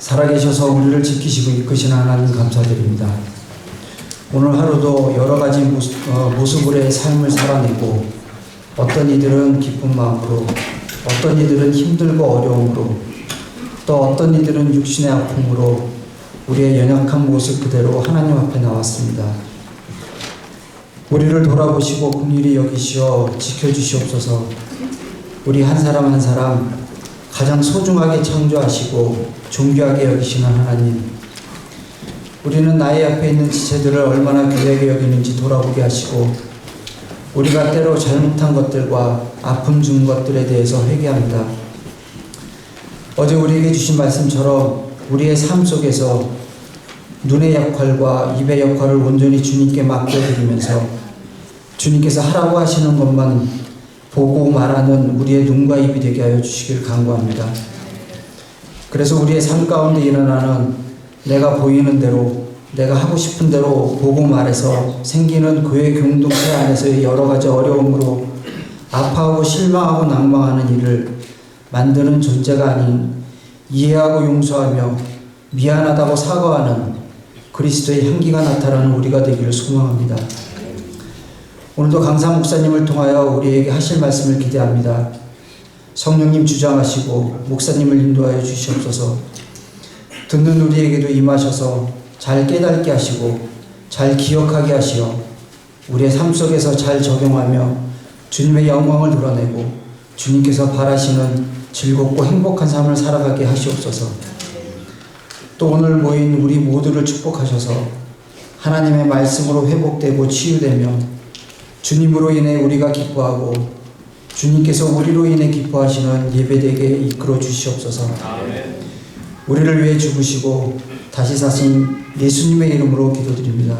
하셔서 우리를 지키시고 이끄시는 하나님 감사드립니다. 오늘 하루도 여러 가지 모습, 어, 모습으로의 삶을 살아내고 어떤 이들은 기쁜 마음으로 어떤 이들은 힘들고 어려움으로 또 어떤 이들은 육신의 아픔으로 우리의 연약한 모습 그대로 하나님 앞에 나왔습니다. 우리를 돌아보시고 긍휼히 여기시어 지켜주시옵소서 우리 한 사람 한 사람 가장 소중하게 창조하시고 존귀하게 여기시는 하나님 우리는 나의 앞에 있는 지체들을 얼마나 귀하게 여기는지 돌아보게 하시고 우리가 때로 잘못한 것들과 아픔 준 것들에 대해서 회개합니다. 어제 우리에게 주신 말씀처럼 우리의 삶 속에서 눈의 역할과 입의 역할을 온전히 주님께 맡겨드리면서 주님께서 하라고 하시는 것만 보고 말하는 우리의 눈과 입이 되게 하여 주시길 간구합니다. 그래서 우리의 삶 가운데 일어나는 내가 보이는 대로 내가 하고 싶은 대로 보고 말해서 생기는 교회 공동체 안에서의 여러 가지 어려움으로 아파하고 실망하고 낭망하는 일을 만드는 존재가 아닌 이해하고 용서하며 미안하다고 사과하는 그리스도의 향기가 나타나는 우리가 되기를 소망합니다. 오늘도 강사 목사님을 통하여 우리에게 하실 말씀을 기대합니다. 성령님 주장하시고 목사님을 인도하여 주시옵소서. 듣는 우리에게도 임하셔서 잘 깨닫게 하시고 잘 기억하게 하시어 우리의 삶 속에서 잘 적용하며 주님의 영광을 드러내고 주님께서 바라시는 즐겁고 행복한 삶을 살아가게 하시옵소서. 또 오늘 모인 우리 모두를 축복하셔서 하나님의 말씀으로 회복되고 치유되며 주님으로 인해 우리가 기뻐하고 주님께서 우리로 인해 기뻐하시는 예배되게 이끌어 주시옵소서. 우리를 위해 죽으시고 다시 사신 예수님의 이름으로 기도드립니다.